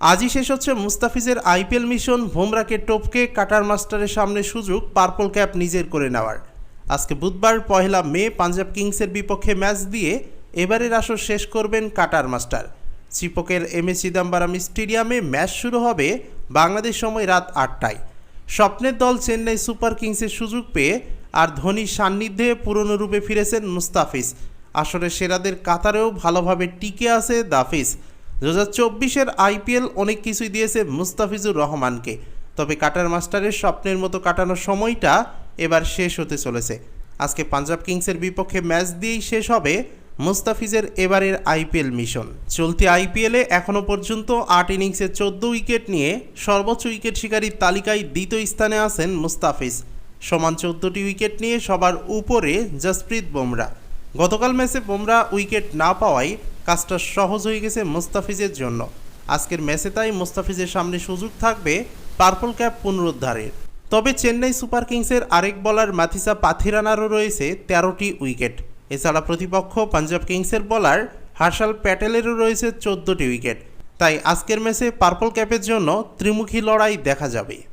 আজই শেষ হচ্ছে মুস্তাফিজের আইপিএল মিশন ভোমরাকে টপকে কাটার মাস্টারের সামনে সুযোগ, পার্পল ক্যাপ নিজের করে নেওয়ার। আজকে বুধবার পহেলা মে, পাঞ্জাব কিংসের বিপক্ষে ম্যাচ দিয়ে এবারের আসর শেষ করবেন cutter master. চিপকের M A Chidambaram স্টেডিয়ামে ম্যাচ শুরু হবে বাংলাদেশ সময় রাত আটটায়। স্বপ্নের দল চেন্নাই সুপার কিংসের সুযোগ পেয়ে আর ধোনির সান্নিধ্যে পুরনো রূপে ফিরেছেন মুস্তাফিজ। আসলে সেরাদের কাতারেও ভালোভাবে টিকে আছে দাফিজ। দু হাজার চব্বিশের আইপিএল অনেক কিছুই দিয়েছে মুস্তাফিজুর রহমানকে। তবে কাটার মাস্টারের স্বপ্নের মতো কাটানোর সময়টা এবার শেষ হতে চলেছে। আজকে পাঞ্জাব কিংসের বিপক্ষে ম্যাচ দিয়েই শেষ হবে মুস্তাফিজের এবারের আইপিএল মিশন। চলতি আইপিএলে এখনও পর্যন্ত আট ইনিংসে চোদ্দ উইকেট নিয়ে সর্বোচ্চ উইকেট শিকারীর তালিকায় দ্বিতীয় স্থানে আছেন মুস্তাফিজ। সমান চোদ্দটি উইকেট নিয়ে সবার উপরে জসপ্রীত বুমরা। গতকাল ম্যাচে বুমরা উইকেট না পাওয়ায় কাজটা সহজ হয়ে গেছে মুস্তাফিজের জন্য। আজকের ম্যাচে তাই মুস্তাফিজের সামনে সুযোগ থাকবে পার্পল ক্যাপ পুনরুদ্ধারের। তবে চেন্নাই সুপার কিংসের আরেক বলার মাথিসা পাথিরানারও রয়েছে তেরোটি উইকেট। এছাড়া প্রতিপক্ষ পাঞ্জাব কিংসের বলার হার্ষাল প্যাটেলেরও রয়েছে চোদ্দটি উইকেট। তাই আজকের ম্যাচে পার্পল ক্যাপের জন্য ত্রিমুখী লড়াই দেখা যাবে।